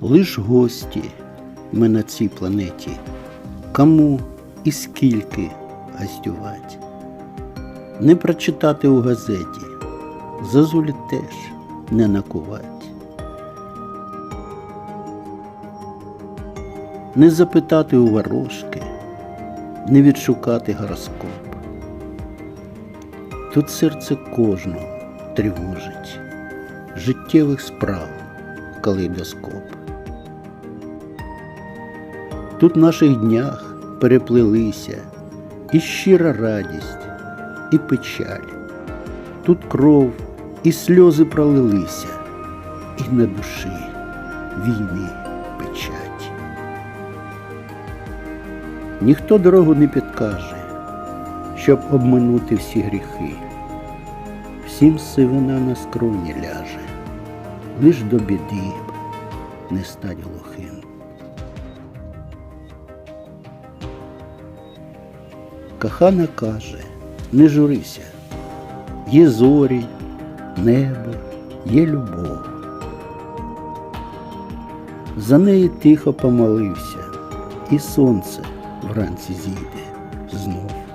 Лиш гості ми на цій планеті, кому і скільки гостювать. Не прочитати у газеті, зазулі теж не накувать. Не запитати у ворожки, не відшукати гороскоп. Тут серце кожного тривожить, життєвих справ калейдоскоп. Тут в наших днях переплелися і щира радість, і печаль. Тут кров і сльози пролилися, і на душі війни печать. Ніхто дорогу не підкаже, щоб обминути всі гріхи. Всім сивина на скроні ляже, лиш до біди не стать глухим. Кахана каже, не журися, є зорі, небо, є любов. За неї тихо помолився, і сонце вранці зійде знов.